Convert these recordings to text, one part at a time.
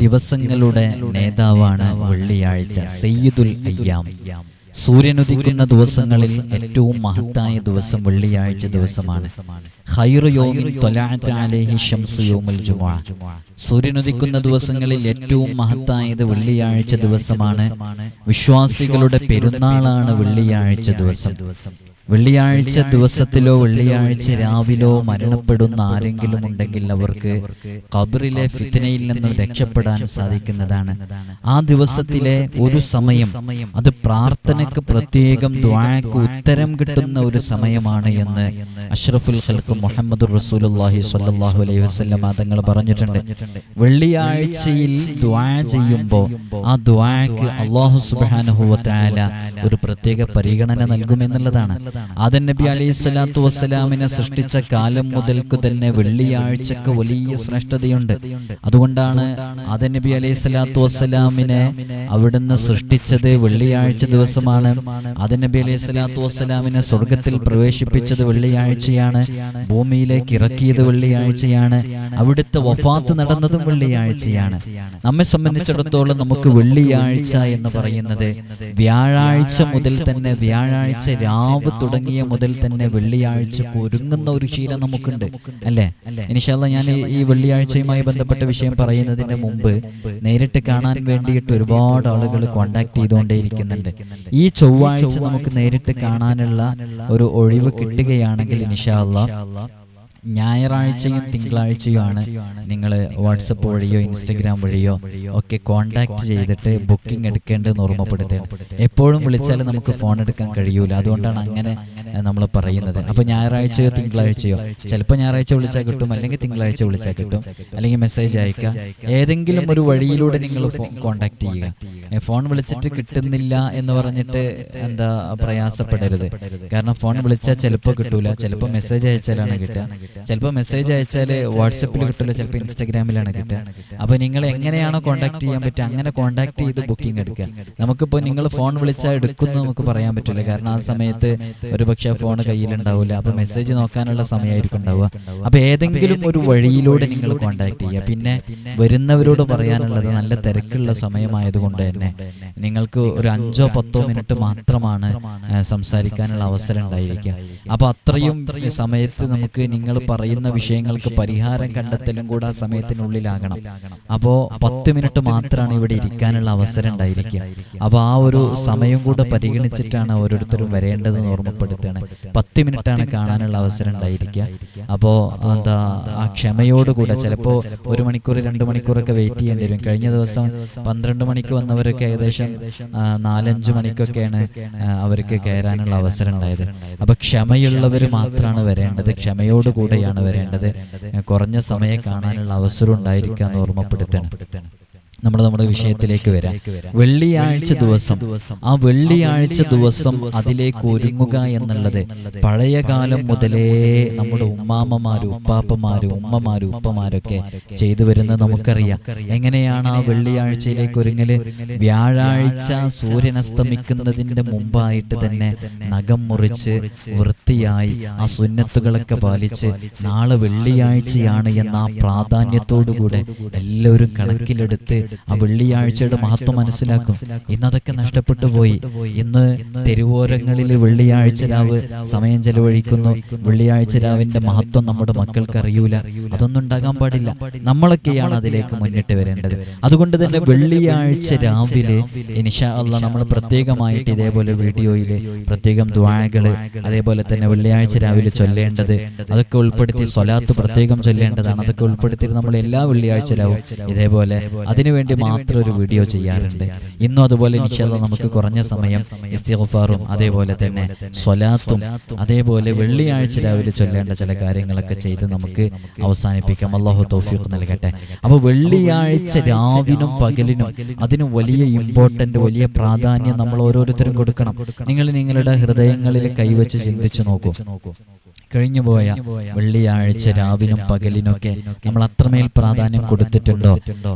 ദിവസങ്ങളുടെ നേതാവാണ് വെള്ളിയാഴ്ച സയ്യിദുൽ അയ്യാം. സൂര്യനുദിക്കുന്ന ദിവസങ്ങളിൽ ഏറ്റവും മഹത്തായ ദിവസം വെള്ളിയാഴ്ച ദിവസമാണ്. സൂര്യനുദിക്കുന്ന ദിവസങ്ങളിൽ ഏറ്റവും മഹത്തായത് വെള്ളിയാഴ്ച ദിവസമാണ്. വിശ്വാസികളുടെ പെരുന്നാളാണ് വെള്ളിയാഴ്ച ദിവസം. വെള്ളിയാഴ്ച ദിവസത്തിലോ വെള്ളിയാഴ്ച രാവിലോ മരണപ്പെടുന്ന ആരെങ്കിലും ഉണ്ടെങ്കിൽ അവർക്ക് കബറിലെ ഫിത്തനയിൽ നിന്നും രക്ഷപ്പെടാൻ സാധിക്കുന്നതാണ്. ആ ദിവസത്തിലെ ഒരു സമയം അത് പ്രാർത്ഥനയ്ക്ക് പ്രത്യേകം ദ്വാഴക്ക് ഉത്തരം കിട്ടുന്ന ഒരു സമയമാണ് എന്ന് അഷ്റഫുൽ ഖൽക്ക് മുഹമ്മദ് റസൂലുള്ളാഹി സ്വല്ലല്ലാഹു അലൈഹി വസല്ലം തങ്ങൾ പറഞ്ഞിട്ടുണ്ട്. വെള്ളിയാഴ്ചയിൽ ദ്വാഴ ചെയ്യുമ്പോൾ ആ ദ്വാഴക്ക് അള്ളാഹു തആല ഒരു പ്രത്യേക പരിഗണന നൽകുമെന്നുള്ളതാണ്. ആദൻ നബി അലൈഹി സ്വലാത്തു വസ്സലാമിനെ സൃഷ്ടിച്ച കാലം മുതൽക്ക് തന്നെ വെള്ളിയാഴ്ചക്ക് വലിയ ശ്രേഷ്ഠതയുണ്ട്. അതുകൊണ്ടാണ് ആദൻ നബി അലൈഹി സ്വലാത്തു വസ്സലാമിനെ അവിടുന്ന് സൃഷ്ടിച്ചത് വെള്ളിയാഴ്ച ദിവസമാണ്. ആദൻ നബി അലൈഹി സ്വലാത്തു വസ്സലാമിനെ സ്വർഗത്തിൽ പ്രവേശിപ്പിച്ചത് വെള്ളിയാഴ്ചയാണ്. ഭൂമിയിലേക്ക് ഇറക്കിയത് വെള്ളിയാഴ്ചയാണ്. അവിടുത്തെ വഫാത്ത് നടന്നതും വെള്ളിയാഴ്ചയാണ്. നമ്മെ സംബന്ധിച്ചിടത്തോളം നമുക്ക് വെള്ളിയാഴ്ച എന്ന് പറയുന്നത് വ്യാഴാഴ്ച മുതൽ തന്നെ വ്യാഴാഴ്ച രാവ് തുടങ്ങിയ മുതൽ തന്നെ വെള്ളിയാഴ്ചക്ക് ഒരുങ്ങുന്ന ഒരു ശീലം നമുക്കുണ്ട് അല്ലേ? ഇനിഷാല്ല ഞാൻ ഈ- വെള്ളിയാഴ്ചയുമായി ബന്ധപ്പെട്ട വിഷയം പറയുന്നതിന് മുമ്പ് നേരിട്ട് കാണാൻ വേണ്ടിയിട്ട് ഒരുപാട് ആളുകൾ കോണ്ടാക്ട് ചെയ്തുകൊണ്ടേയിരിക്കുന്നുണ്ട് ഈ ചൊവ്വാഴ്ച നമുക്ക് നേരിട്ട് കാണാനുള്ള ഒരു ഒഴിവ് കിട്ടുകയാണെങ്കിൽ ഇനിഷാല്ല ഞായറാഴ്ചയും തിങ്കളാഴ്ചയുമാണ് നിങ്ങൾ വാട്സപ്പ് വഴിയോ ഇൻസ്റ്റഗ്രാം വഴിയോ ഒക്കെ കോണ്ടാക്ട് ചെയ്തിട്ട് ബുക്കിംഗ് എടുക്കേണ്ടതെന്ന് ഓർമ്മപ്പെടുത്തുകയാണ് എപ്പോഴും വിളിച്ചാൽ നമുക്ക് ഫോൺ എടുക്കാൻ കഴിയൂല. അതുകൊണ്ടാണ് അങ്ങനെ നമ്മൾ പറയുന്നത്. അപ്പോൾ ഞായറാഴ്ചയോ തിങ്കളാഴ്ചയോ ചിലപ്പോൾ ഞായറാഴ്ച വിളിച്ചാൽ കിട്ടും. അല്ലെങ്കിൽ തിങ്കളാഴ്ച വിളിച്ചാൽ കിട്ടും. അല്ലെങ്കിൽ മെസ്സേജ് അയക്കുക. ഏതെങ്കിലും ഒരു വഴിയിലൂടെ നിങ്ങൾ കോണ്ടാക്ട് ചെയ്യുക. ഫോൺ വിളിച്ചിട്ട് കിട്ടുന്നില്ല എന്ന് പറഞ്ഞിട്ട് എന്താ പ്രയാസപ്പെടരുത്. കാരണം ഫോൺ വിളിച്ചാൽ ചിലപ്പോൾ കിട്ടൂല. ചിലപ്പോൾ മെസ്സേജ് അയച്ചാലാണ് കിട്ടുക. ചിലപ്പോൾ മെസ്സേജ് അയച്ചാൽ വാട്സപ്പിൽ കിട്ടില്ല ചിലപ്പോൾ ഇൻസ്റ്റാഗ്രാമിലാണ് കിട്ടുക. അപ്പോൾ നിങ്ങൾ എങ്ങനെയാണോ കോൺടാക്ട് ചെയ്യാൻ പറ്റുക അങ്ങനെ കോൺടാക്ട് ചെയ്ത് ബുക്കിംഗ് എടുക്കുക നമുക്കിപ്പോൾ നിങ്ങൾ ഫോൺ വിളിച്ചാൽ എടുക്കുന്നു നമുക്ക് പറയാൻ പറ്റില്ല കാരണം ആ സമയത്ത് ഒരു പക്ഷേ ഫോൺ കയ്യിലുണ്ടാവില്ല അപ്പോൾ മെസ്സേജ് നോക്കാനുള്ള സമയമായിരിക്കും ഉണ്ടാവുക അപ്പോൾ ഏതെങ്കിലും ഒരു വഴിയിലൂടെ നിങ്ങൾ കോൺടാക്ട് ചെയ്യുക പിന്നെ വരുന്നവരോട് പറയാനുള്ളത് നല്ല തിരക്കുള്ള സമയമായതുകൊണ്ട് തന്നെ നിങ്ങൾക്ക് ഒരു അഞ്ചോ പത്തോ മിനിറ്റ് മാത്രമാണ് സംസാരിക്കാനുള്ള അവസരം ഉണ്ടായിരിക്കുക. അപ്പോൾ അത്രയും സമയത്ത് നമുക്ക് നിങ്ങൾ പറയുന്ന വിഷയങ്ങൾക്ക് പരിഹാരം കണ്ടെത്തലും കൂടെ ആ സമയത്തിനുള്ളിലാകണം. അപ്പോൾ പത്ത് മിനിറ്റ് മാത്രമാണ് ഇവിടെ ഇരിക്കാനുള്ള അവസരം ഉണ്ടായിരിക്കുക. അപ്പോൾ ആ ഒരു സമയം കൂടെ പരിഗണിച്ചിട്ടാണ് ഓരോരുത്തരും വരേണ്ടതെന്ന് ഓർമ്മപ്പെടുത്തുകയാണ് പത്ത് മിനിറ്റാണ് കാണാനുള്ള അവസരം ഉണ്ടായിരിക്കുക. അപ്പോൾ എന്താ ആ ക്ഷമയോടുകൂടെ ചിലപ്പോൾ ഒരു മണിക്കൂർ രണ്ട് മണിക്കൂറൊക്കെ വെയിറ്റ് ചെയ്യേണ്ടി വരും കഴിഞ്ഞ ദിവസം പന്ത്രണ്ട് മണിക്ക് വന്നവരൊക്കെ ഏകദേശം നാലഞ്ച് മണിക്കൊക്കെയാണ് അവർക്ക് കയറാനുള്ള അവസരം ഉണ്ടായത്. അപ്പൊ ക്ഷമയുള്ളവർ മാത്രമാണ് വരേണ്ടത്. ക്ഷമയോടുകൂടെയാണ് വരേണ്ടത്. കുറഞ്ഞ സമയം കാണാനുള്ള അവസരം ഉണ്ടായിരിക്കുക എന്ന് ഓർമ്മപ്പെടുത്തണം. നമ്മൾ നമ്മുടെ വിഷയത്തിലേക്ക് വരാം. വെള്ളിയാഴ്ച ദിവസം. ആ വെള്ളിയാഴ്ച ദിവസം അതിലേക്ക് ഒരുങ്ങുക എന്നുള്ളത് പഴയ കാലം മുതലേ നമ്മുടെ ഉമ്മാമ്മമാരും ഉപ്പാപ്പമാരും ഉമ്മമാരും ഉപ്പമാരൊക്കെ ചെയ്തു വരുന്നത് നമുക്കറിയാം. എങ്ങനെയാണ് ആ വെള്ളിയാഴ്ചയിലേക്ക് ഒരുങ്ങൽ? വ്യാഴാഴ്ച സൂര്യൻ അസ്തമിക്കുന്നതിന്റെ മുമ്പായിട്ട് തന്നെ നഖം മുറിച്ച് വൃത്തിയായി ആ സുന്നത്തുകളൊക്കെ പാലിച്ച് നാളെ വെള്ളിയാഴ്ചയാണ് എന്ന ആ പ്രാധാന്യത്തോടുകൂടെ എല്ലാവരും കണക്കിലെടുത്ത് ആ വെള്ളിയാഴ്ചയുടെ മഹത്വം മനസ്സിലാക്കും. ഇന്നതൊക്കെ നഷ്ടപ്പെട്ടു പോയി. ഇന്ന് തെരുവോരങ്ങളിൽ വെള്ളിയാഴ്ച രാവ് സമയം ചെലവഴിക്കുന്നു. വെള്ളിയാഴ്ച രാവിന്റെ മഹത്വം നമ്മുടെ മക്കൾക്ക് അറിയൂല. അതൊന്നും ഉണ്ടാകാൻ പാടില്ല. നമ്മളൊക്കെയാണ് അതിലേക്ക് മുന്നിട്ട് വരേണ്ടത്. അതുകൊണ്ട് തന്നെ വെള്ളിയാഴ്ച രാവിലെ ഇനിഷാ അല്ല നമ്മൾ പ്രത്യേകമായിട്ട് ഇതേപോലെ വീഡിയോയിൽ പ്രത്യേകം ദ്വാഴകൾ അതേപോലെ തന്നെ വെള്ളിയാഴ്ച രാവിലെ ചൊല്ലേണ്ടത്. അതൊക്കെ ഉൾപ്പെടുത്തി സ്വലാത്ത് പ്രത്യേകം ചൊല്ലേണ്ടതാണ്. അതൊക്കെ ഉൾപ്പെടുത്തി നമ്മൾ എല്ലാ വെള്ളിയാഴ്ച രാവും ഇതേപോലെ അതിനുവേണ്ടി മാത്രം ഒരു വീഡിയോ ചെയ്യാറുണ്ട്. ഇന്നും അതുപോലെ നിശ്ചല നമുക്ക് കുറഞ്ഞ സമയം ഇസ്തിഗ്ഫാറും അതേപോലെ തന്നെ സ്വലാത്തും അതേപോലെ വെള്ളിയാഴ്ച രാവിലെ ചൊല്ലേണ്ട ചില കാര്യങ്ങളൊക്കെ ചെയ്ത് നമുക്ക് അവസാനിപ്പിക്കാം. അള്ളാഹു തൗഫീഖ് നൽകട്ടെ. അപ്പോൾ വെള്ളിയാഴ്ച രാവിനും പകലിനും അതിന് വലിയ ഇമ്പോർട്ടന്റ് വലിയ പ്രാധാന്യം നമ്മൾ ഓരോരുത്തരും കൊടുക്കണം. നിങ്ങൾ നിങ്ങളുടെ ഹൃദയങ്ങളിൽ കൈവച്ച് ചിന്തിച്ചു നോക്കൂ. കഴിഞ്ഞുപോയ വെള്ളിയാഴ്ച രാവിലും പകലിനൊക്കെ നമ്മൾ അത്രമേൽ പ്രാധാന്യം കൊടുത്തിട്ടുണ്ടോ?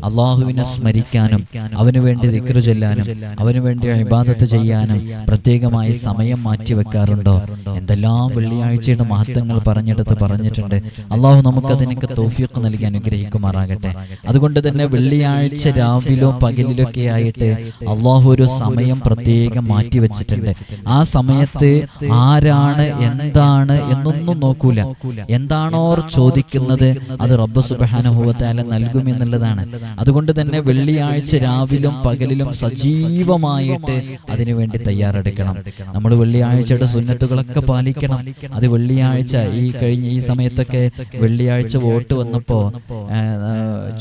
അള്ളാഹുവിനെ സ്മരിക്കാനും അവനു വേണ്ടി ദിക്റ് ചൊല്ലാനും അവനു വേണ്ടി അഭിബാധത്ത് ചെയ്യാനും പ്രത്യേകമായി സമയം മാറ്റി വെക്കാറുണ്ടോ? എന്തെല്ലാം വെള്ളിയാഴ്ചയുടെ മഹത്വങ്ങൾ പറഞ്ഞെടുത്ത് പറഞ്ഞിട്ടുണ്ട്. അള്ളാഹു നമുക്കതിനൊക്കെ തോഫിയൊക്കെ നൽകി അനുഗ്രഹിക്കുമാറാകട്ടെ. അതുകൊണ്ട് തന്നെ വെള്ളിയാഴ്ച രാവിലോ പകലിലൊക്കെ ആയിട്ട് അള്ളാഹു ഒരു സമയം പ്രത്യേകം മാറ്റി വെച്ചിട്ടുണ്ട്. ആ സമയത്ത് ആരാണ് എന്താണ് എന്നൊന്നും നോക്കൂല. എന്താണോ ചോദിക്കുന്നത് അത് റബ്ബ് സുബാനുഭവത്താല നൽകും എന്നുള്ളതാണ് അതുകൊണ്ട് തന്നെ വെള്ളിയാഴ്ച രാവിലും പകലിലും സജീവമായിട്ട് അതിനുവേണ്ടി തയ്യാറെടുക്കണം. നമ്മൾ വെള്ളിയാഴ്ചയുടെ സുന്നത്തുകളൊക്കെ പാലിക്കണം. അത് വെള്ളിയാഴ്ച ഈ കഴിഞ്ഞ ഈ സമയത്തൊക്കെ വെള്ളിയാഴ്ച വോട്ട് വന്നപ്പോ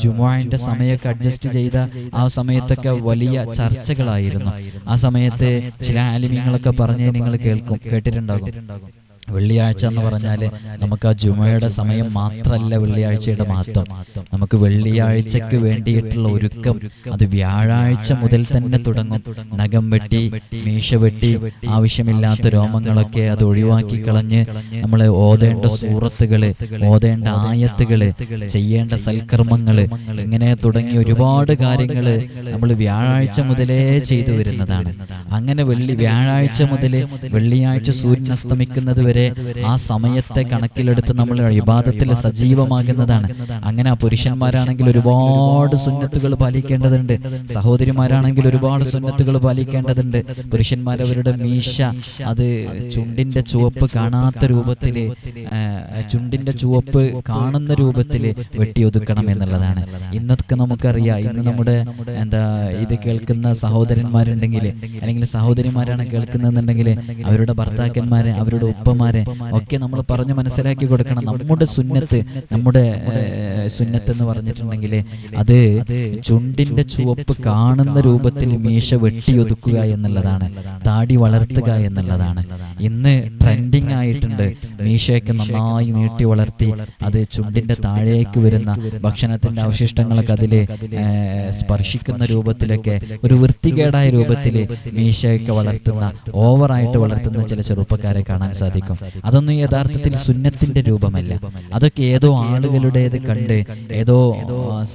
ജുമാന്റെ സമയമൊക്കെ അഡ്ജസ്റ്റ് ചെയ്ത ആ സമയത്തൊക്കെ വലിയ ചർച്ചകളായിരുന്നു. ആ സമയത്ത് ചില ആലിമ്യങ്ങളൊക്കെ പറഞ്ഞ് നിങ്ങൾ കേൾക്കും. കേട്ടിട്ടുണ്ടാകും. വെള്ളിയാഴ്ച എന്ന് പറഞ്ഞാൽ നമുക്ക് ആ ജുമയുടെ സമയം മാത്രമല്ല വെള്ളിയാഴ്ചയുടെ മഹത്വം. നമുക്ക് വെള്ളിയാഴ്ചക്ക് വേണ്ടിയിട്ടുള്ള ഒരുക്കം അത് വ്യാഴാഴ്ച മുതൽ തന്നെ തുടങ്ങും. നഖം വെട്ടി മീശ വെട്ടി ആവശ്യമില്ലാത്ത രോമങ്ങളൊക്കെ അത് ഒഴിവാക്കി കളഞ്ഞ് നമ്മൾ ഓതേണ്ട സൂറത്തുകൾ ഓതേണ്ട ആയത്തുകൾ ചെയ്യേണ്ട സൽക്കർമ്മങ്ങൾ ഇങ്ങനെ തുടങ്ങി ഒരുപാട് കാര്യങ്ങൾ നമ്മൾ വ്യാഴാഴ്ച മുതലേ ചെയ്തു വരുന്നതാണ്. അങ്ങനെ വെള്ളി വ്യാഴാഴ്ച മുതൽ വെള്ളിയാഴ്ച സൂര്യൻ അസ്തമിക്കുന്നത് വരെ ആ സമയത്തെ കണക്കിലെടുത്ത് നമ്മൾ വിവാദത്തിൽ സജീവമാകുന്നതാണ് അങ്ങനെ ആ പുരുഷന്മാരാണെങ്കിൽ ഒരുപാട് സുന്നത്തുകൾ പാലിക്കേണ്ടതുണ്ട്. സഹോദരിമാരാണെങ്കിൽ ഒരുപാട് സുന്നത്തുകൾ പാലിക്കേണ്ടതുണ്ട്. പുരുഷന്മാർ അവരുടെ മീശ അത് ചുണ്ടിന്റെ ചുവപ്പ് കാണാത്ത രൂപത്തിൽ ചുണ്ടിന്റെ ചുവപ്പ് കാണുന്ന രൂപത്തിൽ വെട്ടിയൊതുക്കണം എന്നുള്ളതാണ്. ഇന്നൊക്കെ നമുക്കറിയാം ഇന്ന് നമ്മുടെ എന്താ ഇത് കേൾക്കുന്ന സഹോദരന്മാരുണ്ടെങ്കിൽ അല്ലെങ്കിൽ സഹോദരിമാരാണ് കേൾക്കുന്നതെന്നുണ്ടെങ്കിൽ അവരുടെ ഭർത്താക്കന്മാരെ അവരുടെ ഉപ്പമാരെ ഒക്കെ നമ്മൾ പറഞ്ഞു മനസ്സിലാക്കി കൊടുക്കണം. നമ്മുടെ സുന്നത്ത് നമ്മുടെ സുന്നത്ത് എന്ന് പറഞ്ഞിട്ടുണ്ടെങ്കിൽ അത് ചുണ്ടിന്റെ ചുവപ്പ് കാണുന്ന രൂപത്തിൽ മീശ വെട്ടിയൊതുക്കുക എന്നുള്ളതാണ്. താടി വളർത്തുക എന്നുള്ളതാണ്. ഇന്ന് ട്രെൻഡിങ് ആയിട്ടുണ്ട്. മീശയൊക്കെ നന്നായി നീട്ടി വളർത്തി അത് ചുണ്ടിന്റെ താഴേക്ക് വരുന്ന ഭക്ഷണത്തിന്റെ അവശിഷ്ടങ്ങളൊക്കെ അതിൽ സ്പർശിക്കുന്ന രൂപത്തിലൊക്കെ ഒരു വൃത്തികേടായ രൂപത്തിൽ മീശയൊക്കെ വളർത്തുന്ന ഓവറായിട്ട് വളർത്തുന്ന ചില ചെറുപ്പക്കാരെ കാണാൻ സാധിക്കും. അതൊന്നും യഥാർത്ഥത്തിൽ സുന്നത്തിന്റെ രൂപമല്ല. അതൊക്കെ ഏതോ ആളുകളുടേത് കണ്ട് ഏതോ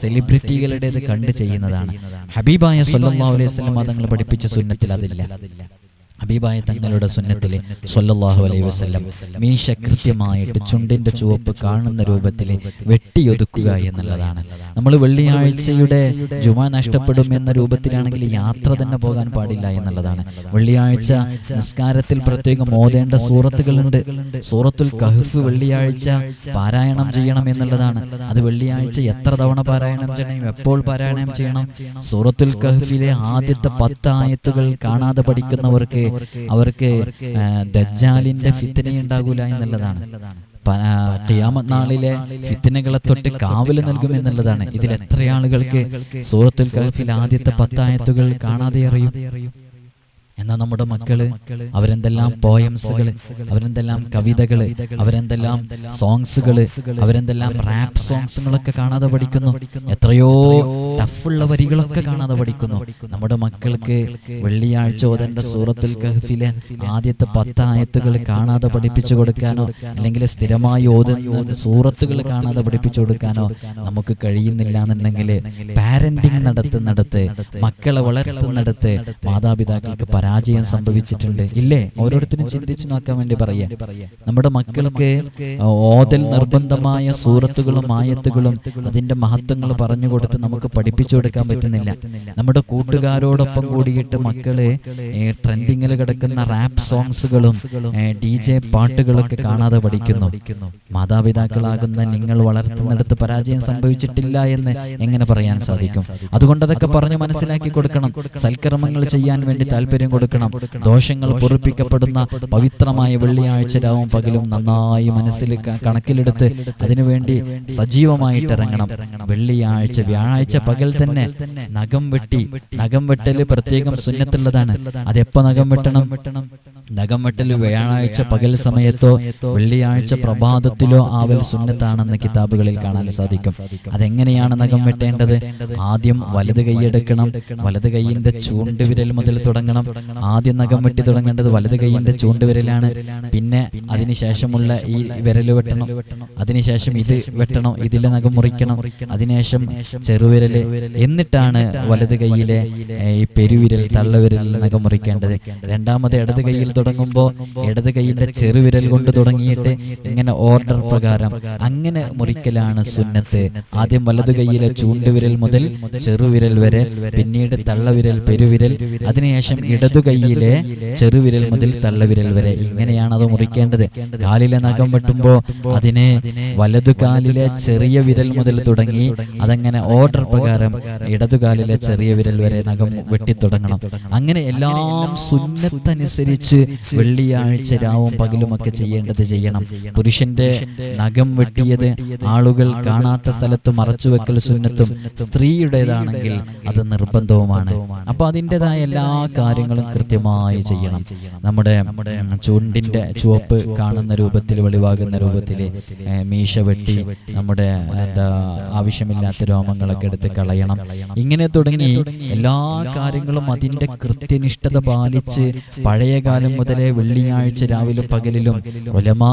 സെലിബ്രിറ്റികളുടേത് കണ്ട് ചെയ്യുന്നതാണ്. ഹബീബായ സല്ലല്ലാഹു അലൈഹി സ്വലം തങ്ങൾ പഠിപ്പിച്ച സുന്നത്തിൽ അതില്ല. ഹബീബായ തങ്ങളുടെ സുന്നത്തിൽ സൊല്ലാഹു അലൈഹി വസല്ലം മീശ കൃത്യമായിട്ട് ചുണ്ടിന്റെ ചുവപ്പ് കാണുന്ന രൂപത്തിൽ വെട്ടിയൊതുക്കുക എന്നുള്ളതാണ്. നമ്മൾ വെള്ളിയാഴ്ചയുടെ ജുമ നഷ്ടപ്പെടും എന്ന രൂപത്തിലാണെങ്കിൽ യാത്ര തന്നെ പോകാൻ പാടില്ല എന്നുള്ളതാണ്. വെള്ളിയാഴ്ച നിസ്കാരത്തിൽ പ്രത്യേകം ഓതേണ്ട സൂറത്തുകളുണ്ട്. സൂറത്തുൽ കഹ്ഫ് വെള്ളിയാഴ്ച പാരായണം ചെയ്യണം എന്നുള്ളതാണ്. അത് വെള്ളിയാഴ്ച എത്ര തവണ പാരായണം ചെയ്യണം? എപ്പോൾ പാരായണം ചെയ്യണം? സൂറത്തുൽ കഹ്ഫിലെ ആദ്യത്തെ പത്ത് ആയത്തുകൾ കാണാതെ പഠിക്കുന്നവർക്ക് അവർക്ക് ദജ്ജാലിന്റെ ഫിത്തന ഉണ്ടാകൂല എന്നുള്ളതാണ്. ഖിയാമത് നാളിലെ ഫിത്തനകളെ തൊട്ട് കാവൽ നൽകും എന്നുള്ളതാണ്. ഇതിൽ എത്ര ആളുകൾക്ക് സൂറത്തുൽ കഹ്ഫിൽ ആദ്യത്തെ പത്തായത്തുകൾ കാണാതെ അറിയും എന്നാൽ നമ്മുടെ മക്കൾ അവരെന്തെല്ലാം പോയംസുകൾ അവരെന്തെല്ലാം കവിതകൾ അവരെന്തെല്ലാം സോങ്സുകൾ അവരെന്തെല്ലാം റാപ്പ് സോങ്സുകളൊക്കെ കാണാതെ പഠിക്കുന്നു. എത്രയോ ടഫുള്ള വരികളൊക്കെ കാണാതെ പഠിക്കുന്നു. നമ്മുടെ മക്കൾക്ക് വെള്ളിയാഴ്ച ഓതന്റെ സൂറത്തുൽ കഹഫിലെ ആദ്യത്തെ പത്ത് ആയത്തുകൾ കാണാതെ പഠിപ്പിച്ചു കൊടുക്കാനോ അല്ലെങ്കിൽ സ്ഥിരമായി ഓതുന്ന സൂറത്തുകൾ കാണാതെ പഠിപ്പിച്ചു കൊടുക്കാനോ നമുക്ക് കഴിയുന്നില്ല എന്നുണ്ടെങ്കിൽ പാരന്റിങ് നടത്തുന്നിടത്ത് മക്കളെ വളർത്തുന്നിടത്ത് മാതാപിതാക്കൾക്ക് പരാജയം സംഭവിച്ചിട്ടുണ്ട്. ഇല്ലേ? ഓരോരുത്തരും ചിന്തിച്ചു നോക്കാൻ വേണ്ടി പറയാം നമ്മുടെ മക്കൾക്ക് ഓതൽ നിർബന്ധമായ സൂറത്തുകളും ആയത്തുകളും അതിന്റെ മഹത്വങ്ങൾ പറഞ്ഞു കൊടുത്ത് നമുക്ക് പഠിപ്പിച്ചു കൊടുക്കാൻ പറ്റുന്നില്ല. നമ്മുടെ കൂട്ടുകാരോടൊപ്പം കൂടിയിട്ട് മക്കൾ ട്രെൻഡിങ്ങിൽ കിടക്കുന്ന റാപ്പ് സോങ്സുകളും ഡി ജെ പാട്ടുകളൊക്കെ കാണാതെ പഠിക്കുന്നു. മാതാപിതാക്കളാകുന്ന നിങ്ങൾ വളർത്തുന്നിടത്ത് പരാജയം സംഭവിച്ചിട്ടില്ല എന്ന് എങ്ങനെ പറയാൻ സാധിക്കും? അതുകൊണ്ട് അതൊക്കെ പറഞ്ഞ് മനസ്സിലാക്കി കൊടുക്കണം. സൽക്കർമ്മങ്ങൾ ചെയ്യാൻ വേണ്ടി താല്പര്യം കൊടുക്കണം. ദോഷങ്ങൾ പൊറിപ്പിക്കപ്പെടുന്ന പവിത്രമായ വെള്ളിയാഴ്ച രാവും പകലും നന്നായി മനസ്സിൽ കണക്കിലെടുത്ത് അതിനുവേണ്ടി സജീവമായിട്ട് ഇറങ്ങണം. വെള്ളിയാഴ്ച വ്യാഴാഴ്ച പകൽ തന്നെ നഖം വെട്ടി. നഖം വെട്ടൽ പ്രത്യേകം സുന്നത്തുള്ളതാണ്. അതെപ്പോ നഖം വെട്ടണം? നഖം വെട്ടൽ വ്യാഴാഴ്ച പകൽ സമയത്തോ വെള്ളിയാഴ്ച പ്രഭാതത്തിലോ ആവൽ സുന്നത്താണെന്ന് കിതാബുകളിൽ കാണാൻ സാധിക്കും. അതെങ്ങനെയാണ് നഖം വെട്ടേണ്ടത്? ആദ്യം വലത് കൈയെടുക്കണം വലത് കൈയിന്റെ ചൂണ്ടുവിരൽ മുതൽ തുടങ്ങണം. ആദ്യം നഖം വെട്ടി തുടങ്ങേണ്ടത് വലത് കൈയിന്റെ ചൂണ്ടുവിരലാണ് പിന്നെ അതിനുശേഷമുള്ള ഈ വിരൽ വെട്ടണം. അതിനുശേഷം ഇത് വെട്ടണം. ഇതിലെ നഖം മുറിക്കണം. അതിനുശേഷം ചെറുവിരൽ. എന്നിട്ടാണ് വലത് കൈയിലെ ഈ പെരുവിരൽ തള്ളവിരലിൽ നഖം മുറിക്കേണ്ടത്. രണ്ടാമത് ഇടത് കൈയിൽ തുടങ്ങുമ്പോൾ ഇടത് കൈയിന്റെ ചെറുവിരൽ കൊണ്ട് തുടങ്ങിയിട്ട് ഇങ്ങനെ ഓർഡർ പ്രകാരം അങ്ങനെ മുറിക്കലാണ് സുന്നത്ത്. ആദ്യം വലതു കൈയിലെ ചൂണ്ടുവിരൽ മുതൽ ചെറുവിരൽ വരെ പിന്നീട് തള്ളവിരൽ പെരുവിരൽ അതിനുശേഷം ഇടതു കൈയിലെ ചെറുവിരൽ മുതൽ തള്ളവിരൽ വരെ ഇങ്ങനെയാണ് അത് മുറിക്കേണ്ടത്. കാലിലെ നഖം വെട്ടുമ്പോൾ അതിനെ വലതു കാലിലെ ചെറിയ വിരൽ മുതൽ തുടങ്ങി അതങ്ങനെ ഓർഡർ പ്രകാരം ഇടതുകാലിലെ ചെറിയ വിരൽ വരെ നഖം വെട്ടി തുടങ്ങണം അങ്ങനെ എല്ലാം സുന്നത്തനുസരിച്ച് വെള്ളിയാഴ്ച രാവും പകലുമൊക്കെ ചെയ്യേണ്ടത് ചെയ്യണം. പുരുഷന്റെ നഖം വെട്ടിയത് ആളുകൾ കാണാത്ത സ്ഥലത്ത് മറച്ചുവെക്കൽ സുന്നത്തും സ്ത്രീയുടേതാണെങ്കിൽ അത് നിർബന്ധവുമാണ്. അപ്പൊ അതിന്റെതായ എല്ലാ കാര്യങ്ങളും കൃത്യമായി ചെയ്യണം. നമ്മുടെ ഉം, ചുണ്ടിന്റെ ചുവപ്പ് കാണുന്ന രൂപത്തിൽ വെളിവാകുന്ന രൂപത്തിൽ മീശ വെട്ടി നമ്മുടെ എന്താ ആവശ്യമില്ലാത്ത രോമങ്ങളൊക്കെ എടുത്ത് കളയണം. ഇങ്ങനെ തുടങ്ങി എല്ലാ കാര്യങ്ങളും അതിന്റെ കൃത്യനിഷ്ഠത പാലിച്ച് പഴയ കാലം മുതലേ വെള്ളിയാഴ്ച രാവിലെ പകലിലും ഒലമാ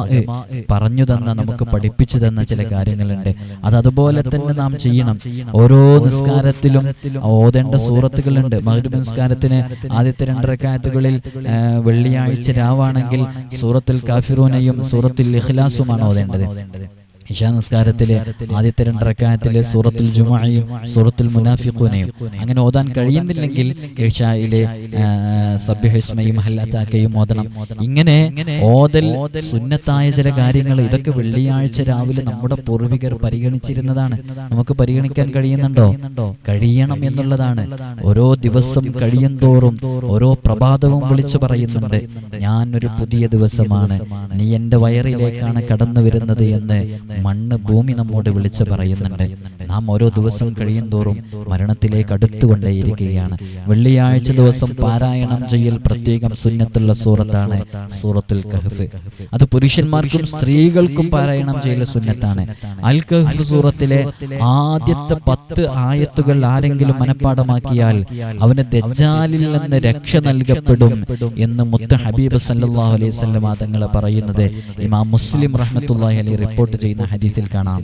പറഞ്ഞു തന്ന നമുക്ക് പഠിപ്പിച്ചു തന്ന ചില കാര്യങ്ങളുണ്ട്. അത് അതുപോലെ തന്നെ നാം ചെയ്യണം. ഓരോ നിസ്കാരത്തിലും ഓതേണ്ട സൂറത്തുകളുണ്ട് മകര നിസ്കാരത്തിന് ആദ്യത്തെ രണ്ടരക്കായത്തുകളിൽ വെള്ളിയാഴ്ച രാവാണെങ്കിൽ സൂറത്തിൽ കാഫിറൂനയും സൂറത്തിൽ ഇഖ്ലാസുമാണ് ഓതേണ്ടത്. ഇഷാ നിസ്കാരത്തിലെ ആദ്യത്തെ രണ്ടരക്കായത്തിലെ സൂറത്തുൽ ജുമായും സൂറത്തുൽ മുനാഫിഖൂനയും. അങ്ങനെ ഓതാൻ കഴിയുന്നില്ലെങ്കിൽ ഇഷായിലെ സഭ്യഹിസ്മയും ഹല്ലാത്താക്കയും ഓതണം. ഇങ്ങനെ ഓതൽ സുന്നത്തായ ചില കാര്യങ്ങൾ ഇതൊക്കെ വെള്ളിയാഴ്ച രാവിലെ നമ്മുടെ പൂർവികർ പരിഗണിച്ചിരുന്നതാണ്. നമുക്ക് പരിഗണിക്കാൻ കഴിയുന്നുണ്ടോ? കഴിയണം എന്നുള്ളതാണ്. ഓരോ ദിവസം കഴിയും തോറും ഓരോ പ്രഭാതവും വിളിച്ചു പറയുന്നുണ്ട്. ഞാൻ ഒരു പുതിയ ദിവസമാണ്. നീ എന്റെ വയറിലേക്കാണ് കടന്നു വരുന്നത് എന്ന് മണ്ണ് ഭൂമി നമ്മോട് വിളിച്ചു പറയുന്നുണ്ട്. നാം ഓരോ ദിവസം കഴിയും തോറും മരണത്തിലേക്ക് അടുത്തുകൊണ്ടേയിരിക്കുകയാണ്. വെള്ളിയാഴ്ച ദിവസം പാരായണം ചെയ്യൽ പ്രത്യേകം സുന്നത്തുള്ള സൂറത്താണ് സൂറത്തുൽ കഹഫ്. അത് പുരുഷന്മാർക്കും സ്ത്രീകൾക്കും പാരായണം ചെയ്യൽ സുന്നത്താണ്. അൽ കഹഫ് സൂറത്തിലെ ആദ്യത്തെ പത്ത് ആയത്തുകൾ ആരെങ്കിലും മനഃപ്പാടമാക്കിയാൽ അവന് ദജ്ജാലിൽ നിന്ന് രക്ഷ നൽകപ്പെടും എന്ന് മുത്ത ഹബീബ് സല്ലാഹു അലൈഹി സ്വല്ലം തങ്ങൾ പറയുന്നത്. ഇമാം മുസ്ലിം റഹ്മത്തുല്ലാഹി അലി റിപ്പോർട്ട് ചെയ്യുന്ന ഹദീസിൽ കാണാം.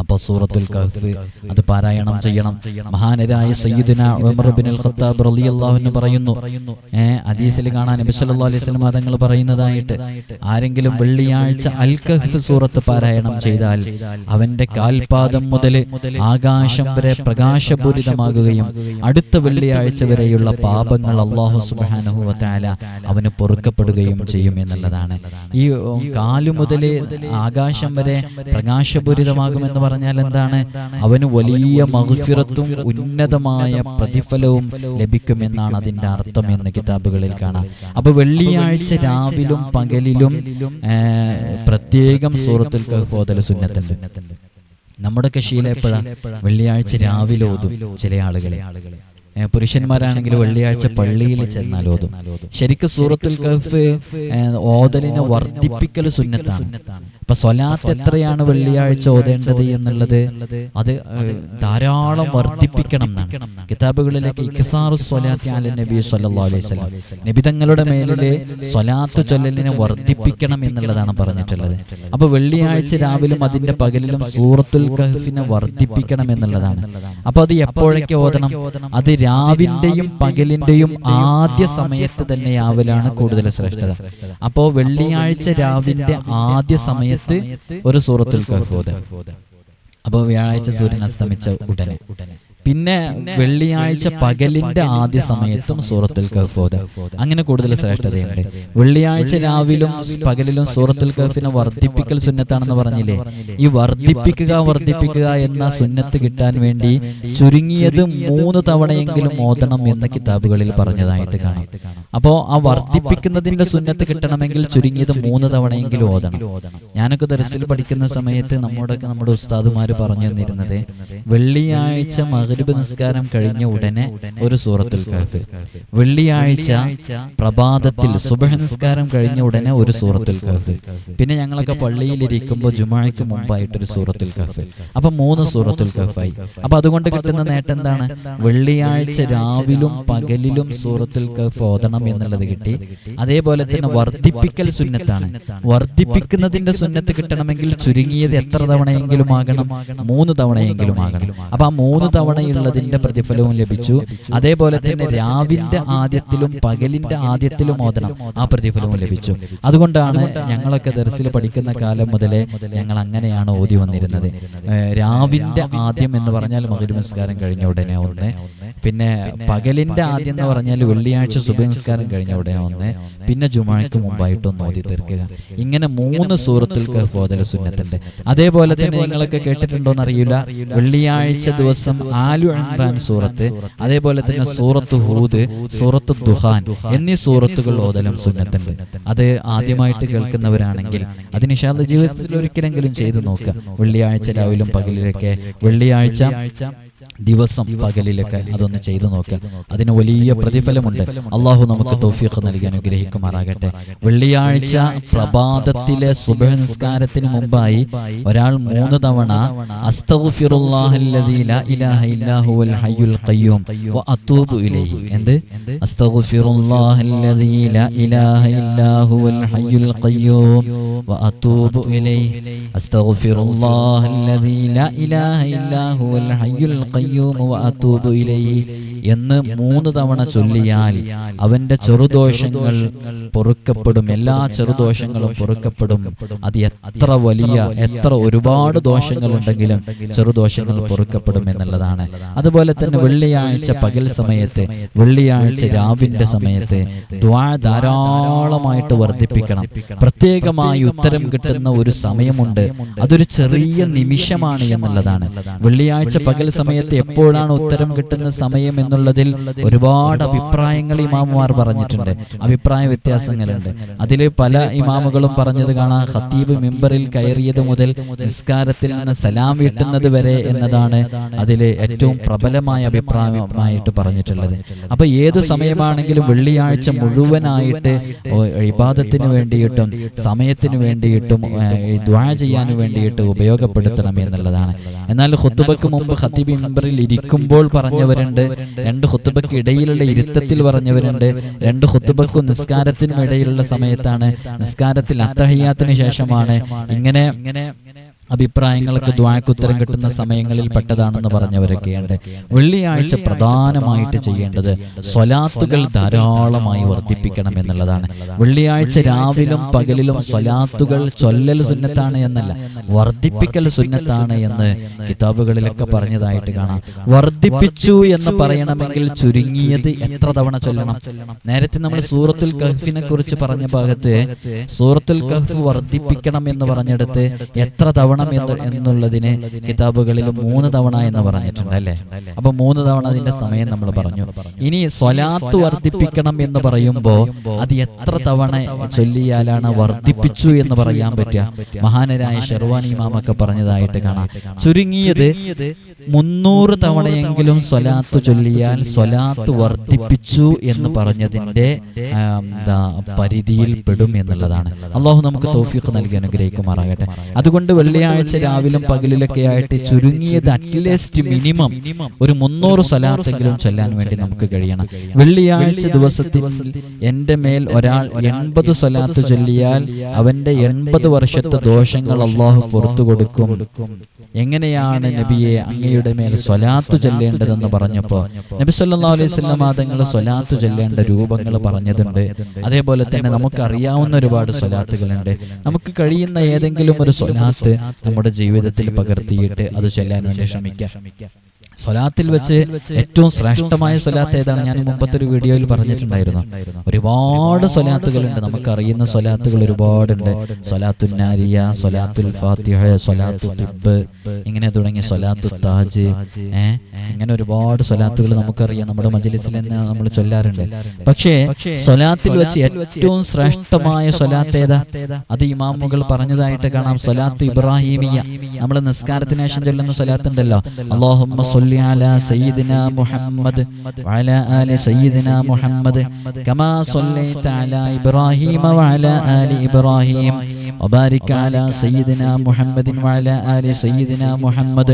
അപ്പൊ സൂറത്തുൽ കഹ്ഫ് അത് പാരായണം ചെയ്യണം. മഹാനരായ സയ്യിദിന ഉമർ ബിൻ അൽ ഖത്താബ് റളിയല്ലാഹു അൻഹു പറയുന്നു. ഹദീസിൽ കാണാൻ നബി സല്ലല്ലാഹു അലൈഹി വസല്ലം തങ്ങൾ പറയുന്നതായിട്ട് ആരെങ്കിലും വെള്ളിയാഴ്ച അൽ കഹ്ഫ് സൂറത്ത് പാരായണം ചെയ്താൽ അവന്റെ കാൽപാദം മുതൽ ആകാശം വരെ പ്രകാശപൂരിതമാകുകയും അടുത്ത വെള്ളിയാഴ്ച വരെയുള്ള പാപങ്ങൾ അള്ളാഹു സുബ്ഹാനഹു വതആല അവന് പൊറുക്കപ്പെടുകയും ചെയ്യും എന്നുള്ളതാണ്. ഈ കാലു മുതൽ ആകാശം വരെ പ്രകാശപൂരിതമാകുമെന്ന് പറഞ്ഞാൽ എന്താണ്? അവന് വലിയ മഹുഫിറത്തും ഉന്നതമായ പ്രതിഫലവും ലഭിക്കുമെന്നാണ് അതിന്റെ അർത്ഥം എന്ന് കിതാബുകളിൽ കാണാം. അപ്പൊ വെള്ളിയാഴ്ച രാവിലും പകലിലും പ്രത്യേകം സൂറത്തുൽ കഹ്ഫ് ഓതൽ സുന്നത്തുണ്ട്. നമ്മുടെയൊക്കെ ശീലം എപ്പോഴാണ് വെള്ളിയാഴ്ച രാവിലെ ഓതും ചില ആളുകളെ. പുരുഷന്മാരാണെങ്കിൽ വെള്ളിയാഴ്ച പള്ളിയിൽ ചെന്നാൽ ഓതും. ശരിക്കും സൂറത്തുൽ കഫ് ഓതലിനെ വർദ്ധിപ്പിക്കൽ സുന്നത്താണ്. അപ്പൊ സ്വലാത്ത് എത്രയാണ് വെള്ളിയാഴ്ച ഓതേണ്ടത് എന്നുള്ളത് അത് ധാരാളം വർദ്ധിപ്പിക്കണം എന്നാണ്. കിതാബുകളിലേക്ക് ഇഖ്സാറു സ്വലാത്തി അല നബി സല്ലല്ലാഹു അലൈഹി വസല്ലം. നബി തങ്ങളുടെ മേലിലെ സ്വലാത്ത് ചൊല്ലലിനെ വർദ്ധിപ്പിക്കണം എന്നുള്ളതാണ് പറഞ്ഞിട്ടുള്ളത്. അപ്പൊ വെള്ളിയാഴ്ച രാവിലും അതിന്റെ പകലിലും സൂറത്തുൽ കഹ്ഫിനെ വർദ്ധിപ്പിക്കണം എന്നുള്ളതാണ്. അപ്പൊ അത് എപ്പോഴൊക്കെ ഓതണം? അത് രാവിന്റെയും പകലിന്റെയും ആദ്യ സമയത്ത് തന്നെ ആവലാണ് കൂടുതൽ ശ്രേഷ്ഠത. അപ്പോ വെള്ളിയാഴ്ച രാവിന്റെ ആദ്യ സമയത്ത് ഒരു സൂറത്തുൽ കഹ്ഫ് അപ്പോൾ വ്യാഴാഴ്ച സൂര്യൻ അസ്തമിച്ച ഉടനെ. പിന്നെ വെള്ളിയാഴ്ച പകലിന്റെ ആദ്യ സമയത്തും സൂറത്തുൽ കഹ്ഫ് അങ്ങനെ കൂടുതൽ ശ്രേഷ്ഠതയുണ്ട്. വെള്ളിയാഴ്ച രാവിലും പകലിലും സൂറത്തുൽ കഹ്ഫിനെ വർദ്ധിപ്പിക്കൽ സുന്നത്താണെന്ന് പറഞ്ഞില്ലേ? ഈ വർദ്ധിപ്പിക്കുക വർദ്ധിപ്പിക്കുക എന്ന സുന്നത്ത് കിട്ടാൻ വേണ്ടി ചുരുങ്ങിയത് മൂന്ന് തവണയെങ്കിലും ഓതണം എന്ന കിതാബുകളിൽ പറഞ്ഞതായിട്ട് കാണാം. അപ്പോ ആ വർദ്ധിപ്പിക്കുന്നതിന്റെ സുന്നത്ത് കിട്ടണമെങ്കിൽ ചുരുങ്ങിയത് മൂന്ന് തവണയെങ്കിലും ഓതണം. ഞാനൊക്കെ ദർസിൽ പഠിക്കുന്ന സമയത്ത് നമ്മോടൊക്കെ നമ്മുടെ ഉസ്താദുമാര് പറഞ്ഞു തന്നിരുന്നത് വെള്ളിയാഴ്ച മകരി മഗ്രിബ് നിസ്കാരം കഴിഞ്ഞ ഉടനെ ഒരു സൂറത്തുൽ കഹഫ് വെള്ളിയാഴ്ച പ്രഭാതത്തിൽ സുബഹ നിസ്കാരം കഴിഞ്ഞ ഉടനെ ഒരു സൂറത്തുൽ കഹഫ് പിന്നെ ഞങ്ങളൊക്കെ പള്ളിയിലിരിക്കുമ്പോൾ ജുമാഴയ്ക്ക് മുമ്പായിട്ടൊരു സൂറത്തുൽ കഹഫ് അപ്പൊ മൂന്ന് സൂറത്തുൽ കഹഫായി അപ്പൊ അതുകൊണ്ട് കിട്ടുന്ന നേട്ടം എന്താണ്? വെള്ളിയാഴ്ച രാവിലും പകലിലും സൂറത്തുൽ കഹഫ് ഓതണം എന്നുള്ളത് കിട്ടി. അതേപോലെ തന്നെ വർദ്ധിപ്പിക്കൽ സുന്നത്താണ്. വർദ്ധിപ്പിക്കുന്നതിന്റെ സുന്നത്ത് കിട്ടണമെങ്കിൽ ചുരുങ്ങിയത് എത്ര തവണയെങ്കിലും ആകണം? മൂന്ന് തവണയെങ്കിലും ആകണം. അപ്പൊ ആ മൂന്ന് തവണയുള്ളതിന്റെ പ്രതിഫലവും ലഭിച്ചു. അതേപോലെ തന്നെ രാവിന്റെ ആദ്യത്തിലും പകലിന്റെ ആദ്യത്തിലും ഓതണം. ആ പ്രതിഫലവും ലഭിച്ചു. അതുകൊണ്ടാണ് ഞങ്ങളൊക്കെ ദർസിൽ പഠിക്കുന്ന കാലം മുതലേ ഞങ്ങൾ അങ്ങനെയാണ് ഓതി വന്നിരുന്നത്. രാവിന്റെ ആദ്യം എന്ന് പറഞ്ഞാൽ മകരു നമസ്കാരം കഴിഞ്ഞ ഉടനെ ഒന്ന്. പിന്നെ പകലിന്റെ ആദ്യം എന്ന് പറഞ്ഞാൽ വെള്ളിയാഴ്ച സുബ നമസ്കാരം കഴിഞ്ഞ ഉടനെ ഒന്ന്. പിന്നെ ജുമാഴയ്ക്ക് മുമ്പായിട്ട് ഒന്ന് ഓതി തീർക്കുക. ഇങ്ങനെ മൂന്ന് സൂറത്തിൽ ഓതൽ സുന്നത്തുണ്ട്. അതേപോലെ തന്നെ നിങ്ങളൊക്കെ കേട്ടിട്ടുണ്ടോന്ന് അറിയില്ല വെള്ളിയാഴ്ച ദിവസം ആലു ഇമ്രാൻ സൂറത്ത് അതേപോലെ തന്നെ സൂറത്ത് ഹൂദ് സൂറത്ത് ദുഹാൻ എന്നീ സൂറത്തുകൾ ഓതലും സുന്നത്തുണ്ട്. അത് ആദ്യമായിട്ട് കേൾക്കുന്നവരാണെങ്കിൽ അത് നിഷാദ ജീവിതത്തിൽ ഒരിക്കലെങ്കിലും ചെയ്തു നോക്കുക. വെള്ളിയാഴ്ച രാവിലും പകലിലൊക്കെ വെള്ളിയാഴ്ച ദിവസം പകലിലൊക്കെ അതൊന്ന് ചെയ്തു നോക്കുക അതിന് വലിയ പ്രതിഫലമുണ്ട്. അള്ളാഹു നമുക്ക് തൗഫീഖ് നൽകി അനുഗ്രഹിക്കുമാറാകട്ടെ. വെള്ളിയാഴ്ച പ്രഭാതത്തിലെ സുബഹ നിസ്കാരത്തിന് മുമ്പായി ഒരാൾ മൂന്ന് തവണ എന്ത്? അസ്തഗ്ഫിറുല്ലാഹല്ലദീ ലാ ഇലാഹ. ഇല്ലാ എന്ന് മൂന്ന് തവണ ചൊല്ലിയാൽ അവന്റെ ചെറുദോഷങ്ങൾ പൊറുക്കപ്പെടും. എല്ലാ ചെറുദോഷങ്ങളും പൊറുക്കപ്പെടും. അത് എത്ര വലിയ എത്ര ഒരുപാട് ദോഷങ്ങൾ ഉണ്ടെങ്കിലും ചെറുദോഷങ്ങൾ പൊറുക്കപ്പെടും എന്നുള്ളതാണ്. അതുപോലെ തന്നെ വെള്ളിയാഴ്ച പകൽ സമയത്ത് വെള്ളിയാഴ്ച രാവിന്റെ സമയത്ത് ദ്വാ ധാരാളമായിട്ട് വർദ്ധിപ്പിക്കണം. പ്രത്യേകമായി ഉത്തരം കിട്ടുന്ന ഒരു സമയമുണ്ട്. അതൊരു ചെറിയ നിമിഷമാണ് എന്നുള്ളതാണ്. വെള്ളിയാഴ്ച പകൽ സമയത്ത് എപ്പോഴാണ് ഉത്തരം കിട്ടുന്ന സമയം എന്നുള്ളതിൽ ഒരുപാട് അഭിപ്രായങ്ങൾ ഇമാമുമാർ പറഞ്ഞിട്ടുണ്ട്. അഭിപ്രായ വ്യത്യാസങ്ങളുണ്ട്. അതിൽ പല ഇമാമുകളും പറഞ്ഞത് കാണാം ഖത്തീബ് മിമ്പറിൽ കയറിയത് മുതൽ നിസ്കാരത്തിൽ നിന്ന് സലാം വീട്ടുന്നത് വരെ എന്നതാണ് അതിൽ ഏറ്റവും പ്രബലമായ അഭിപ്രായമായിട്ട് പറഞ്ഞിട്ടുള്ളത്. അപ്പൊ ഏത് സമയമാണെങ്കിലും വെള്ളിയാഴ്ച മുഴുവനായിട്ട് ഇബാദത്തിന് വേണ്ടിയിട്ടും സമയത്തിന് വേണ്ടിയിട്ടും ദ്വാ ചെയ്യാൻ വേണ്ടിയിട്ട് ഉപയോഗപ്പെടുത്തണം എന്നുള്ളതാണ്. എന്നാൽ ഖുത്തുബക്ക് മുമ്പ് ഖത്തീബ് മിമ്പറിൽ ഇരിക്കുമ്പോൾ പറഞ്ഞവരുണ്ട് രണ്ട് ഹുത്തുബയ്ക്ക് ഇടയിലുള്ള ഇരുത്തത്തിൽ പറഞ്ഞവരുണ്ട്. രണ്ട് ഹുത്തുബക്കും നിസ്കാരത്തിനും ഇടയിലുള്ള സമയത്താണ്. നിസ്കാരത്തിൽ അത്തഹയ്യാത്തിന് ശേഷമാണ് ഇങ്ങനെ അഭിപ്രായങ്ങൾക്ക് ദ്വാക്ക് ഉത്തരം കിട്ടുന്ന സമയങ്ങളിൽ പെട്ടതാണെന്ന് പറഞ്ഞവരൊക്കെയുണ്ട്. വെള്ളിയാഴ്ച പ്രധാനമായിട്ട് ചെയ്യേണ്ടത് സ്വലാത്തുകൾ ധാരാളമായി വർദ്ധിപ്പിക്കണം എന്നുള്ളതാണ്. വെള്ളിയാഴ്ച രാവിലും പകലിലും സ്വലാത്തുകൾ ചൊല്ലൽ സുന്നത്താണ് എന്നല്ല വർദ്ധിപ്പിക്കൽ സുന്നത്താണ് എന്ന് കിതാബുകളിലൊക്കെ പറഞ്ഞതായിട്ട് കാണാം. വർദ്ധിപ്പിച്ചു എന്ന് പറയണമെങ്കിൽ ചുരുങ്ങിയത് എത്ര തവണ ചൊല്ലണം? നേരത്തെ നമ്മൾ സൂറത്തുൽ കഹ്ഫിനെ കുറിച്ച് പറഞ്ഞ ഭാഗത്ത് സൂറത്തുൽ കഹ്ഫ് വർദ്ധിപ്പിക്കണം എന്ന് പറഞ്ഞെടുത്ത് എത്ര തവണ എന്ന് എന്നുള്ളതിനെ കിതാബുകളിൽ മൂന്ന് തവണ എന്ന് പറഞ്ഞിട്ടുണ്ട് അല്ലേ? അപ്പൊ മൂന്ന് തവണ അതിന്റെ സമയം നമ്മൾ പറഞ്ഞു. ഇനി സ്വലാത്ത് വർദ്ധിപ്പിക്കണം എന്ന് പറയുമ്പോൾ അത് എത്ര തവണ ചൊല്ലിയാലാണ് വർദ്ധിപ്പിച്ചു എന്ന് പറയാൻ പറ്റുക? മഹാനരായ ഷെർവാനി മാമൊക്കെ പറഞ്ഞതായിട്ട് കാണാം. ചുരുങ്ങിയത് മുന്നൂറ് തവണയെങ്കിലും സ്വലാത്ത് ചൊല്ലിയാൽ സ്വലാത്ത് വർദ്ധിപ്പിച്ചു എന്ന് പറഞ്ഞതിന്റെ എന്താ പരിധിയിൽ പെടും എന്നുള്ളതാണ്. അള്ളാഹു നമുക്ക് തോഫീഖ് നൽകി അനുഗ്രഹിക്കുമാറാകട്ടെ. അതുകൊണ്ട് വെള്ളിയാഴ്ച രാവിലും പകലിലൊക്കെ ആയിട്ട് ചുരുങ്ങിയത് അറ്റ്ലീസ്റ്റ് മിനിമം ഒരു മുന്നൂറ് സ്വലാത്തെങ്കിലും ചൊല്ലാൻ വേണ്ടി നമുക്ക് കഴിയണം. വെള്ളിയാഴ്ച ദിവസത്തിൽ എന്റെ മേൽ ഒരാൾ എൺപത് സ്വലാത്ത് ചൊല്ലിയാൽ അവന്റെ എൺപത് വർഷത്തെ ദോഷങ്ങൾ അള്ളാഹു പുറത്തു കൊടുക്കും. എങ്ങനെയാണ് നബിയെ അങ്ങയുടെ മേൽ സ്വലാത്തു ചെല്ലേണ്ടതെന്ന് പറഞ്ഞപ്പോ നബി സല്ലാ അലൈഹി മാതങ്ങൾ തങ്ങൾ സ്വലാത്തു ചെല്ലേണ്ട രൂപങ്ങൾ പറഞ്ഞതുണ്ട്. അതേപോലെ തന്നെ നമുക്ക് അറിയാവുന്ന ഒരുപാട് സ്വലാത്തുകളുണ്ട്. നമുക്ക് കഴിയുന്ന ഏതെങ്കിലും ഒരു സ്വലാത്ത് നമ്മുടെ ജീവിതത്തിൽ പകർത്തിയിട്ട് അത് ചെല്ലാൻ വേണ്ടി ശ്രമിക്കാം. സ്വലാത്തിൽ വെച്ച് ഏറ്റവും ശ്രേഷ്ഠമായ സ്വലാത്ത് ഏതാണ്? ഞാൻ മുമ്പത്തെ ഒരു വീഡിയോയിൽ പറഞ്ഞിട്ടുണ്ടായിരുന്നു. ഒരുപാട് സ്വലാത്തുകളുണ്ട് നമുക്കറിയുന്ന സ്വലാത്തുകൾ ഒരുപാടുണ്ട്. സ്വലാത്തുൽ നാരിയ സ്വലാത്തുൽ ഫാത്തിഹ സ്വലാത്തു തിബ് ഇങ്ങനെ തുടങ്ങി സ്വലാത്തു താജ്. ഏഹ് ഇങ്ങനെ ഒരുപാട് സ്വലാത്തുകൾ നമുക്കറിയാം. നമ്മുടെ മജലിസിൽ തന്നെ നമ്മൾ ചൊല്ലാറുണ്ട്. പക്ഷേ സ്വലാത്തിൽ വെച്ച് ഏറ്റവും ശ്രേഷ്ഠമായ സ്വലാത്ത് ഏതാ? അത് ഇമാമുകൾ പറഞ്ഞതായിട്ട് കാണാം. സ്വലാത്ത് ഇബ്രാഹിമിയ. നമ്മൾ നിസ്കാരത്തിന് ശേഷം ചൊല്ലുന്ന സ്വലാത്ത് ഉണ്ടല്ലോ അള്ളാഹുമ്മ صل على سيدنا محمد وعلى آل سيدنا محمد كما صليت على إبراهيم وعلى آل إبراهيم وبارك على سيدنا محمد وعلى آل سيدنا محمد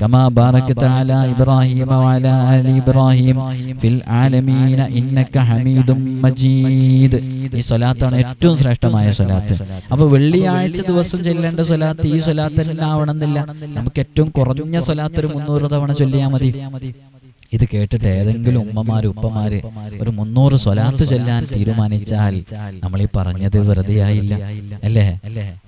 كما باركت على إبراهيم وعلى آل إبراهيم في العالمين إنك حميد مجيد ഈ സ്വലാത്താണ് ഏറ്റവും ശ്രേഷ്ഠമായ സ്വലാത്ത് അപ്പൊ വെള്ളിയാഴ്ച ദിവസം ചെല്ലേണ്ട സ്വലാത്ത് ഈ സ്വലാത്ത് തന്നെ ആവണമെന്നില്ല നമുക്ക് ഏറ്റവും കുറഞ്ഞ സ്വലാത്ത് ഒരു മുന്നൂറ് തവണ ചൊല്ലിയാൽ മതി ഇത് കേട്ടിട്ട് ഏതെങ്കിലും ഉമ്മമാര് ഉപ്പമാര് ഒരു മുന്നൂറ് സ്വലാത്ത് ചൊല്ലാൻ തീരുമാനിച്ചാൽ നമ്മൾ ഈ പറഞ്ഞത് വെറുതെ ആയില്ല. അല്ലേ?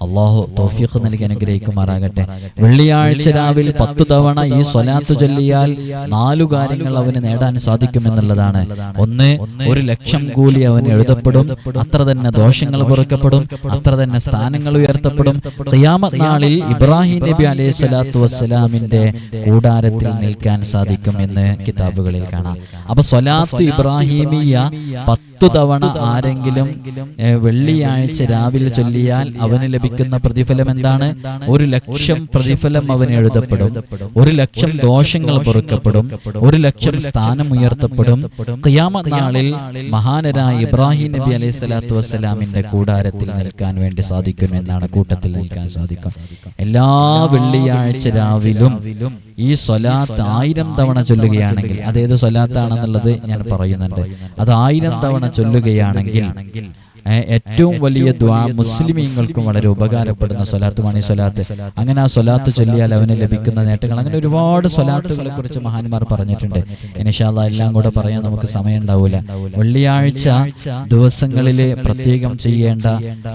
അള്ളാഹു തോഫിഖ് നൽകി അനുഗ്രഹിക്കുമാറാകട്ടെ. വെള്ളിയാഴ്ച രാവിലെ പത്തു തവണ ഈ സ്വലാത്ത് ചൊല്ലിയാൽ നാലു കാര്യങ്ങൾ അവന് നേടാൻ സാധിക്കുമെന്നുള്ളതാണ്. ഒന്ന് ഒരു ലക്ഷം കൂലി അവന് എഴുതപ്പെടും. അത്ര തന്നെ ദോഷങ്ങൾ കുറയ്ക്കപ്പെടും. അത്ര തന്നെ സ്ഥാനങ്ങൾ ഉയർത്തപ്പെടും. ഖിയാമത്ത് നാളിൽ ഇബ്രാഹിം നബി അലൈഹി സ്വലാത്തു വസ്സലാമിന്റെ കൂടാരത്തിൽ നിൽക്കാൻ സാധിക്കും എന്ന് കിതാബുകളിൽ കാണാം. അപ്പൊ സ്വലാത്ത് ഇബ്രാഹിമിയ പത്തു തവണ ആരെങ്കിലും വെള്ളിയാഴ്ച രാവിലെ ചൊല്ലിയാൽ അവന് ലഭിക്കുന്ന പ്രതിഫലം എന്താണ്? ഒരു ലക്ഷം പ്രതിഫലം അവന് എഴുതപ്പെടും. ഒരു ലക്ഷം ദോഷങ്ങൾ പൊറുക്കപ്പെടും. ഒരു ലക്ഷം സ്ഥാനം ഉയർത്തപ്പെടും. ക്യാമ നാളിൽ മഹാനരായ ഇബ്രാഹിം നബി അലൈഹി സ്വലാത്തു വസ്സലാമിന്റെ കൂടാരത്തിൽ നിൽക്കാൻ വേണ്ടി സാധിക്കും എന്നാണ് കൂട്ടത്തിൽ നിൽക്കാൻ സാധിക്കും. എല്ലാ വെള്ളിയാഴ്ച രാവിലും ഈ സ്വലാത്ത് ആയിരം തവണ ചൊല്ലുകയാണെങ്കിൽ അതേത് സ്വലാത്താണെന്നുള്ളത് ഞാൻ പറയുന്നുണ്ട്. അത് ആയിരം തവണ ചൊല്ലുകയാണെങ്കിൽ ഏറ്റവും വലിയ ദ്വാ മുസ്ലിമീങ്ങൾക്കും വളരെ ഉപകാരപ്പെടുന്ന സ്വലാത്തുമാണ് ഈ സ്വലാത്ത്. അങ്ങനെ ആ സ്വലാത്ത് ചൊല്ലിയാൽ അവന് ലഭിക്കുന്ന നേട്ടങ്ങൾ. അങ്ങനെ ഒരുപാട് സ്വലാത്തുകളെ കുറിച്ച് മഹാന്മാർ പറഞ്ഞിട്ടുണ്ട്. ഇനിഷാല്ല എല്ലാം കൂടെ പറയാൻ നമുക്ക് സമയം ഉണ്ടാവില്ല. വെള്ളിയാഴ്ച ദിവസങ്ങളിൽ പ്രത്യേകം ചെയ്യേണ്ട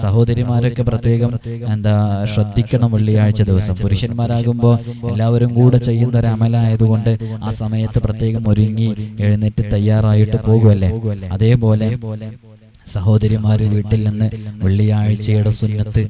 സഹോദരിമാരൊക്കെ പ്രത്യേകം എന്താ ശ്രദ്ധിക്കണം വെള്ളിയാഴ്ച ദിവസം. പുരുഷന്മാരാകുമ്പോൾ എല്ലാവരും കൂടെ ചെയ്യുന്ന ഒരു അമലായതുകൊണ്ട് ആ സമയത്ത് പ്രത്യേകം ഒരുങ്ങി എഴുന്നേറ്റ് തയ്യാറായിട്ട് പോകുമല്ലേ അതേപോലെ സഹോദരിമാര് വീട്ടിൽ നിന്ന് വെള്ളിയാഴ്ചയുടെ സുന്നത്ത്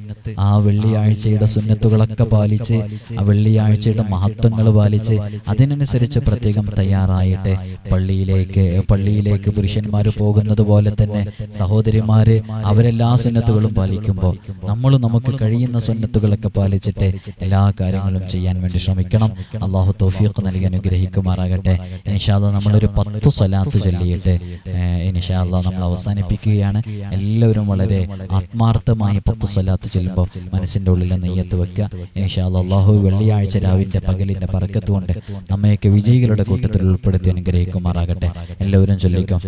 ആ വെള്ളിയാഴ്ചയുടെ സുന്നത്തുകളൊക്കെ പാലിച്ച് ആ വെള്ളിയാഴ്ചയുടെ മഹത്വങ്ങൾ പാലിച്ച് അതിനനുസരിച്ച് പ്രത്യേകം തയ്യാറായിട്ട് പള്ളിയിലേക്ക് പള്ളിയിലേക്ക് പുരുഷന്മാർ പോകുന്നത് പോലെ തന്നെ സഹോദരിമാര് അവരെല്ലാ സുന്നത്തുകളും പാലിക്കുമ്പോൾ നമ്മൾ നമുക്ക് കഴിയുന്ന സുന്നത്തുകളൊക്കെ പാലിച്ചിട്ട് എല്ലാ കാര്യങ്ങളും ചെയ്യാൻ വേണ്ടി ശ്രമിക്കണം. അള്ളാഹു തോഫിയൊക്കെ നൽകി അനുഗ്രഹിക്കുമാറാകട്ടെ. ഇനിഷാല്ല നമ്മളൊരു പത്ത് സ്വലാത്ത് ചൊല്ലിയിട്ട് ഇനിഷാല്ല നമ്മൾ അവസാനിപ്പിക്കുകയാണ് എല്ലാവരും വളരെ ആത്മാർത്ഥമായി പത്ത് സ്വലാത്ത് ചൊല്ലുമ്പോൾ മനസ്സിന്റെ ഉള്ളിൽ നെയ്യത്ത് വെക്കുക ഇൻഷാല്ല അള്ളാഹു വെള്ളിയാഴ്ച രാവിന്റെ പകലിന്റെ പറക്കത്ത് കൊണ്ട് നമ്മയൊക്കെ വിജയികളുടെ കൂട്ടത്തിൽ ഉൾപ്പെടുത്തി അനുഗ്രഹിക്കുമാറാകട്ടെ എല്ലാവരും ചൊല്ലിക്കും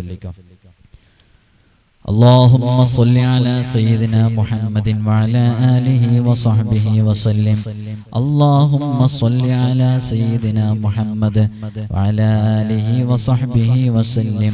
اللهم صل على سيدنا محمد وعلى آله وصحبه وسلم اللهم صل على سيدنا محمد وعلى آله وصحبه وسلم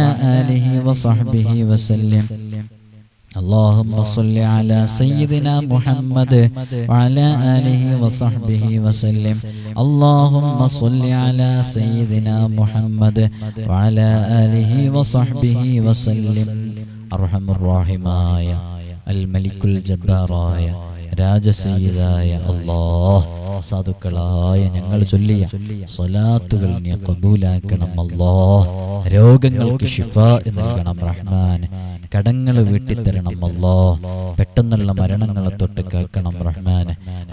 وعلى آله وصحبه وسلم اللهم صل على سيدنا محمد وعلى آله وصحبه وسلم اللهم صل على سيدنا محمد وعلى آله وصحبه وسلم أرحم الراحمايا الملك الجبارايا രാജസയ്യിദായ അല്ലാഹ് സാധുക്കളായ ഞങ്ങൾ ചൊല്ലിയ സ്വലാത്തുകൾ നീ കബൂലാക്കണം അല്ലാഹ് രോഗങ്ങൾക്ക് ഷിഫ നൽകണം റഹ്മാൻ. കടങ്ങൾ വീട്ടിത്തരണം അല്ലോ പെട്ടെന്നുള്ള മരണങ്ങളെ തൊട്ട് കാക്കണം റഹ്മാൻ.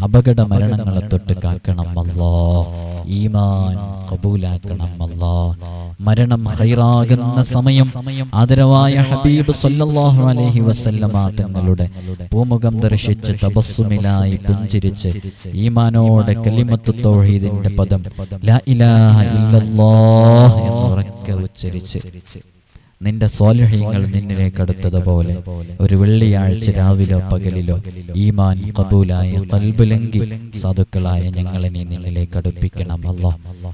അപകട മരണങ്ങളെ തൊട്ട് കാക്കണം അല്ലാ ഈമാൻ കബൂലാക്കണം അല്ലാ. മരണം ഹൈറാകുന്ന സമയം ആദരവായ ഹബീബ് സല്ലല്ലാഹു അലൈഹി വസല്ലമ തങ്ങളുടെ പൂമുഖം ദർശിച്ച് തപസ്സുമിലായി പുഞ്ചിരിച്ച് ഈമാനോടെ കലിമത്ത് തൗഹീദിന്റെ പദം ലാ ഇലാഹ ഇല്ലല്ലാഹ് എന്ന് ഉറക്കെ ഉച്ചരിച്ച്. നിന്റെ സ്വാലഹ്യങ്ങൾ നിന്നിലേക്ക് അടുത്തതുപോലെ ഒരു വെള്ളിയാഴ്ച രാവിലോ പകലിലോ ഈമാൻ കബൂലായ കൽബുലങ്കി സാധുക്കളായ ഞങ്ങളെ നീ നിന്നിലേക്ക് അടുപ്പിക്കണം അല്ല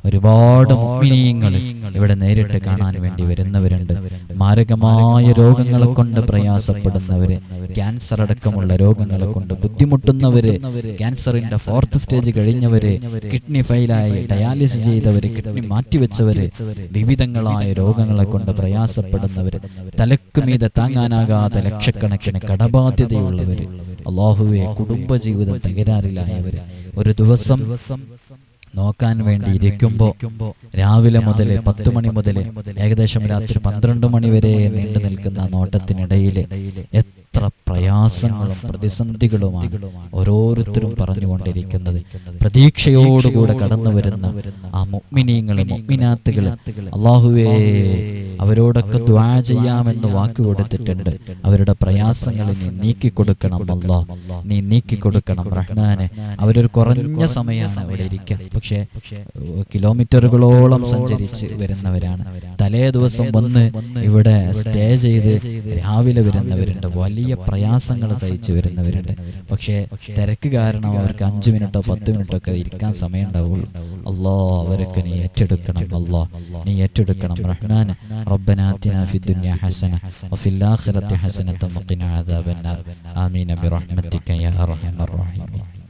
ഒരുപാട് മുഗ്മിനീയങ്ങൾ ഇവിടെ നേരിട്ട് കാണാൻ വേണ്ടി വരുന്നവരുണ്ട്. മാരകമായ രോഗങ്ങളെ കൊണ്ട് പ്രയാസപ്പെടുന്നവര് ക്യാൻസർ അടക്കമുള്ള രോഗങ്ങളെ കൊണ്ട് ബുദ്ധിമുട്ടുന്നവര് ക്യാൻസറിന്റെ ഫോർത്ത് സ്റ്റേജ് കഴിഞ്ഞവര് കിഡ്നി ഫെയിലായി ഡയാലിസിസ് ചെയ്തവര് കിഡ്നി മാറ്റിവെച്ചവര് വിവിധങ്ങളായ രോഗങ്ങളെ കൊണ്ട് പ്രയാസപ്പെടുന്നവര് തലക്ക് മീതെ താങ്ങാനാകാത്ത ലക്ഷക്കണക്കിന് കടബാധ്യതയുള്ളവര്. അള്ളാഹുവെ കുടുംബജീവിതം തകരാറിലായവര്. ഒരു ദിവസം നോക്കാൻ വേണ്ടി ഇരിക്കുമ്പോ രാവിലെ മുതൽ പത്ത് മണി മുതൽ ഏകദേശം രാത്രി പന്ത്രണ്ട് മണി വരെ നീണ്ടു നിൽക്കുന്ന നോട്ടത്തിനിടയിൽ എത്ര പ്രയാസങ്ങളും പ്രതിസന്ധികളുമാണ് ഓരോരുത്തരും പറഞ്ഞുകൊണ്ടിരിക്കുന്നത്. പ്രതീക്ഷയോടുകൂടെ കടന്നു വരുന്ന ആ മുഗ്മിനീങ്ങൾ മുഗ്മിനാത്തുകൾ അള്ളാഹുവേ അവരോടൊക്കെ ദ്വാ ചെയ്യാമെന്ന് വാക്ക് കൊടുത്തിട്ടുണ്ട്. അവരുടെ പ്രയാസങ്ങൾ നീ നീക്കിക്കൊടുക്കണം അല്ലാ നീ നീക്കിക്കൊടുക്കണം റഹ്മാനെ. അവരൊരു കുറഞ്ഞ സമയമാണ് അവിടെ ഇരിക്കുക പക്ഷെ കിലോമീറ്ററുകളോളം സഞ്ചരിച്ച് വരുന്നവരാണ്. തലേ ദിവസം വന്ന് ഇവിടെ സ്റ്റേ ചെയ്ത് രാവിലെ വരുന്നവരുണ്ട്. വലിയ പ്രയാസങ്ങൾ സഹിച്ചു വരുന്നവരുണ്ട്. പക്ഷേ തിരക്ക് കാരണം അവർക്ക് അഞ്ചു മിനിറ്റോ പത്ത് മിനിറ്റോ ഒക്കെ ഇരിക്കാൻ സമയം ഉണ്ടാവുള്ളൂ അല്ലോ അവരൊക്കെ നീ ഏറ്റെടുക്കണം. അല്ലോ നീ ഏറ്റെടുക്കണം. റഹ്മാൻ റബ്ബനാത്തിന ഫി ഹസന വഫിൽ ആഖിറത്തി ഹസനത അദാബന്നാർ ആമീൻ. ബിറഹ്മതിക യാ അർഹമർ റഹീം.